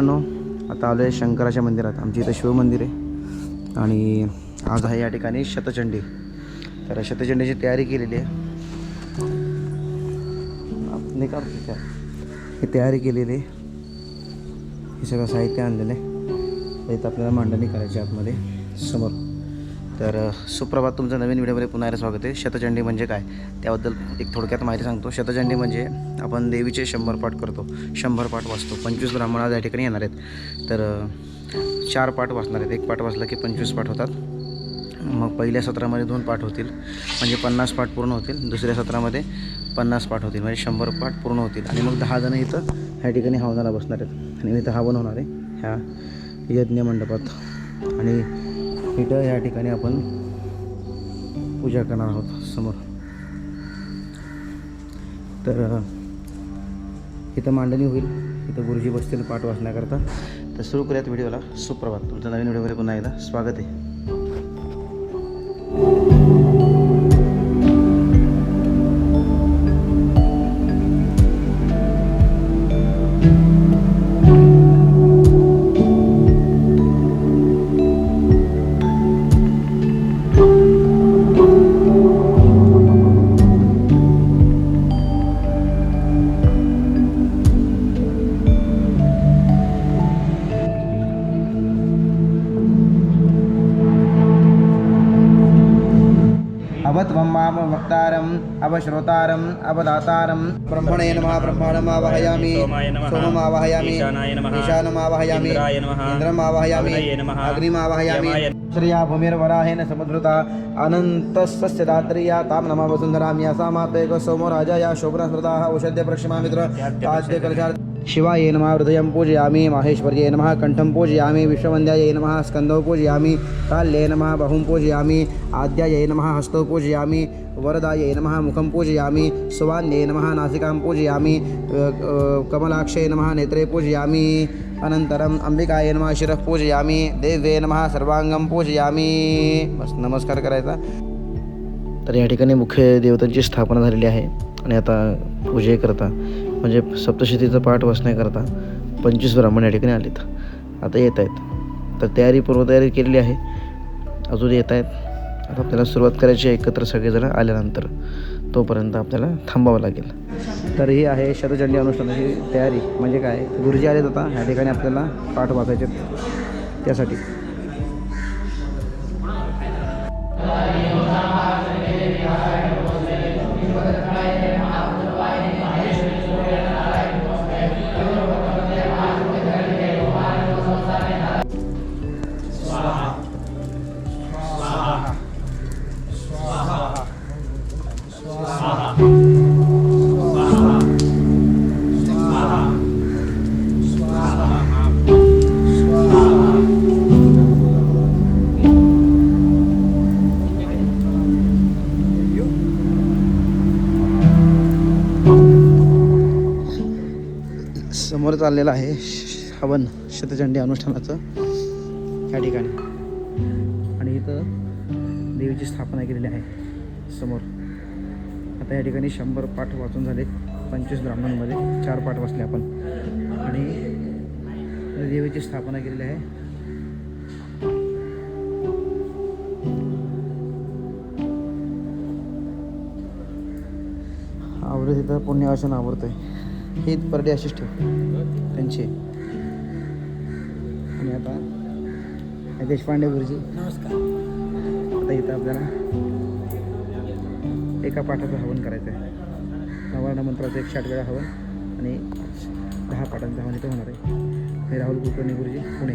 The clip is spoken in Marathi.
मित्रांनो आता आलो आहे शंकराच्या मंदिरात. आमच्या इथं शिवमंदिर आहे. आणि आज आहे या ठिकाणी शतचंडी. तर शतचंडीची तयारी केलेली आहे. निकाल का ही तयारी केलेली आहे. हे सगळं साहित्य आणलेलं आहे. इथं आपल्याला मांडणी करायची आतमध्ये. समोर. तर सुप्रभात तुमचं नवीन व्हिडिओमध्ये पुन्हा एकदा स्वागत आहे. शतचंडी म्हणजे काय? त्याबद्दल एक थोडक्यात माहिती सांगतो. शतचंडी म्हणजे आपण देवीचे शंभर पाठ करतो. शंभर पाठ वाचतो. पंचवीस ब्राह्मण आज या ठिकाणी येणार आहेत. तर चार पाठ वाचणार आहेत. एक पाठ वाचला की पंचवीस पाठ होतात. मग पहिल्या सत्रामध्ये दोन पाठ होतील. म्हणजे पन्नास पाठ पूर्ण होतील. दुसऱ्या सत्रामध्ये पन्नास पाठ होतील. म्हणजे शंभर पाठ पूर्ण होतील. आणि मग दहा जणं इथं ह्या ठिकाणी हवनाला बसणार आहेत. आणि इथं हवन होणार आहे. ह्या यज्ञ मंडपात आणि इथं या ठिकाणी आपण पूजा करणार आहोत समोर. तर इथं मांडणी होईल. इथं गुरुजी बसतील पाठ वाचण्याकरता. तर सुरू करूयात व्हिडिओला. सुप्रभात. तुमचं नवीन व्हिडिओमध्ये पुन्हा एकदा स्वागत आहे. अवत्वमाम वक्तारम् अवश्रोतारम् अवदातारं ब्रह्मणे नमः ब्रह्माणमावाहयामि सोममावाहयामि ईशानमावाहयामि इन्द्रमावाहयामि अग्निमावाहयामि श्रिया भूमिर्वराहेन समुद्रता। अनन्तस्य दात्रिया तां नमः वसुन्धरां यासामापेक सोमो राजा या शोभना स्मृताः औषध्य प्रक्षमामित्र ताद्य कलशार् शिवाय नमः हृदयं पूजयामि माहेश्वर्ये नमः कण्ठं पूजयामि विश्ववन्द्यायै नमः स्कन्दौ पूजयामि काल्ये नमः बहुं पूजयामि आद्यायै नमः हस्तौ पूजयामि वरदायै नमः मुखं पूजयामि सुवान्ये नमः नासिकां पूजयामि अ, अ, कमलाक्षये नमः नेत्रे पूजयामि अनन्तरम् अंबिकायै नमः शिरः पूजयामि देव्ये नमः सर्वांगं पूजयामि। बस नमस्कार करायचा। तर या ठिकाणी मुख्य देवतांची स्थापना झालेली आहे आणि आता पूजेकरता म्हणजे सप्तशतीचा पाठ वाचण्याकरता पंचवीस ब्राह्मण या ठिकाणी आलेत. आता येत आहेत. तर तयारी पूर्वतयारी केलेली आहे. अजून येत आहेत. आता आपल्याला सुरुवात करायची एकत्र सगळेजण आल्यानंतर तोपर्यंत आपल्याला थांबावं लागेल. तर ही आहे शतचंडी अनुष्ठानाची तयारी. म्हणजे काय? गुरुजी आलेत आता. ह्या ठिकाणी आपल्याला पाठ वाचायचे त्यासाठी. समोर चाललेलं आहे श- हवन शतचंडी अनुष्ठानाचं या ठिकाणी. आणि इथं देवीची स्थापना केलेली आहे समोर. आता या ठिकाणी शंभर पाठ वाचून झाले पंचवीस ब्राह्मणांमध्ये चार पाठ वाचले आपण. आणि देवीची स्थापना केलेली आहे. आवडत इथं आवडतं आहे ही परडे अशीच ठेव. त्यांची. आणि आता देशपांडे गुरुजी. नमस्कार. आता इथं आपल्याला एका पाठाचं हवन करायचं आहे नवार्ण मंत्राचं एकशे आठ वेळा हवन आणि दहा पाठांचं हवन इथं होणार आहे. हे राहुल कुलकर्णी गुरुजी पुणे.